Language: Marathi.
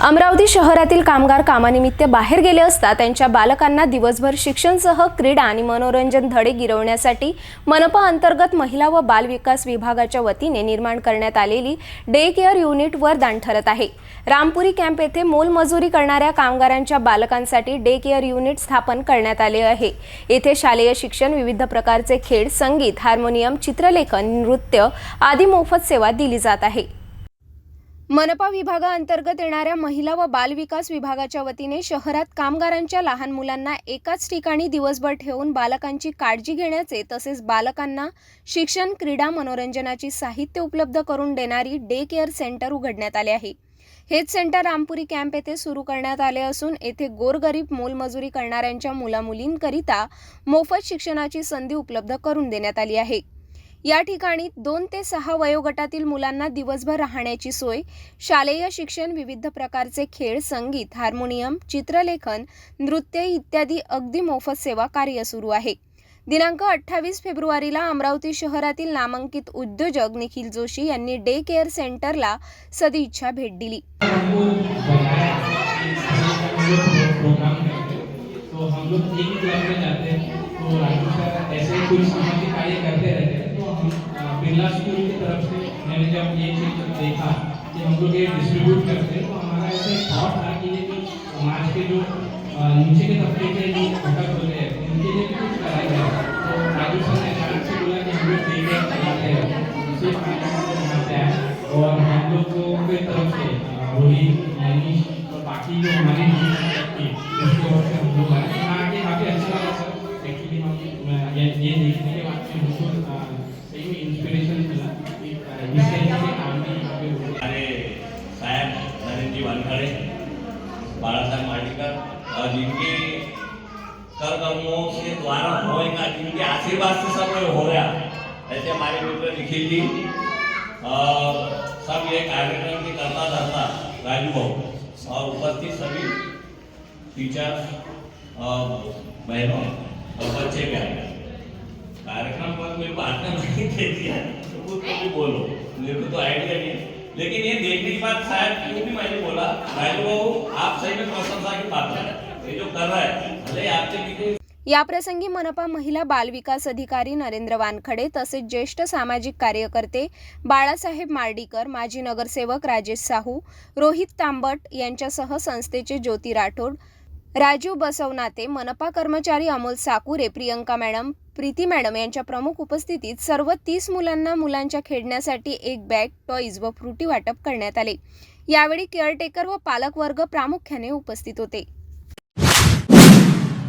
अमरावती शहरातील कामगार कामानिमित्त बाहेर गेले असता त्यांच्या बालकांना दिवसभर शिक्षणसह क्रीडा आणि मनोरंजन धडे गिरवण्यासाठी मनपा अंतर्गत महिला व बाल विकास विभागाच्या वतीने निर्माण करण्यात आलेली डे केअर युनिट वरदान ठरत आहे. रामपुरी कॅम्प येथे मोलमजुरी करणाऱ्या कामगारांच्या बालकांसाठी डे केअर युनिट स्थापन करण्यात आले आहे. येथे शालेय शिक्षण विविध प्रकारचे खेळ संगीत हार्मोनियम चित्रलेखन नृत्य आदी मोफत सेवा दिली जात आहे. मनपा विभागाअंतर्गत येणाऱ्या महिला व बालविकास विभागाच्या वतीने शहरात कामगारांच्या लहान मुलांना एकाच ठिकाणी दिवसभर ठेवून बालकांची काळजी घेण्याचे तसेच बालकांना शिक्षण क्रीडा मनोरंजनाची साहित्य उपलब्ध करून देणारी डे केअर सेंटर उघडण्यात आले आहे. हेच सेंटर रामपुरी कॅम्प येथे सुरू करण्यात आले असून येथे गोरगरीब मोलमजुरी करणाऱ्यांच्या मुलामुलींकरिता मोफत शिक्षणाची संधी उपलब्ध करून देण्यात आली आहे. या ठिकाणी दोन ते सहा वयोगटातील मुलांना दिवसभर राहण्याची सोय शालेय शिक्षण विविध प्रकारचे खेळ संगीत हार्मोनियम चित्रलेखन नृत्य इत्यादी अगदी मोफत सेवा कार्य सुरू आहे. दिनांक अठ्ठावीस फेब्रुवारीला अमरावती शहरातील नामांकित उद्योजक निखिल जोशी यांनी डे केअर सेंटरला सदिच्छा भेट दिली. तो हम लोग एक क्लब में जाते हैं तो राजू ऐसे कुछ सामाजिक कार्य करते बिरला स्कूल की तरफ़ से मैंने जब ये चीज़ देखा कि हम लोग ये डिस्ट्रीब्यूट करते हैं तो हमारा ऐसे थॉट था कि ये जो समाज के जो नीचे के तबके के जो घटक होते हैं उनके लिए भी कुछ करा जाए तो राजू सर ने अचानक से बोला कि हम लोग देखे चलाते हैं? उसी बनाते हैं। और हम लोगों के तरफ़ से रोहित मनीष और बाकी जो हमारे उसकी ओर से हम लोग आए। आगे काफ़ी अच्छा लगा सर। एक्चुअली हम ये देखने के बाद से हमको अ, सही में इंस्पिरेशन मिला कि अ, इस तरीके के काम भी यहाँ पे हो हमारे साहब नरेंद्र जी वानखड़े बाला साहब मार्टिकर और जिनके कर कर्मों के द्वारा होएगा जिनके आशीर्वाद से सब ये हो रहा ऐसे हमारे मित्र निखिल जी और सब ये कार्यक्रम की करता धरता राजू भाऊ और उपस्थित सभी टीचर और बहनों और बच्चे भी आए कार्यक्रम पर मेरे को आना नहीं दे दिया तो खुद को भी बोलो मेरे को तो आइडिया नहीं। लेकिन ये देखने के बाद शायद क्यों भी मैंने बोला राजू बाबू सही में प्रशंसा की है ये जो कर रहा है भले आपके पीछे याप्रसंगी मनपा महिला बाल विकास अधिकारी नरेंद्र वानखडे तसेच ज्येष्ठ सामाजिक कार्यकर्ते बाळासाहेब मार्डीकर माजी नगरसेवक राजेश साहू रोहित तांबट यांच्यासह संस्थेचे ज्योती राठोड राजीव बसवनाते मनपा कर्मचारी अमोल साकुरे प्रियंका मॅडम प्रीती मॅडम यांच्या प्रमुख उपस्थितीत सर्व तीस मुलांना मुलांच्या खेळण्यासाठी एक बॅग टॉईज व फ्रुटी वाटप करण्यात आले. यावेळी केअरटेकर व पालक वर्ग प्रामुख्याने उपस्थित होते.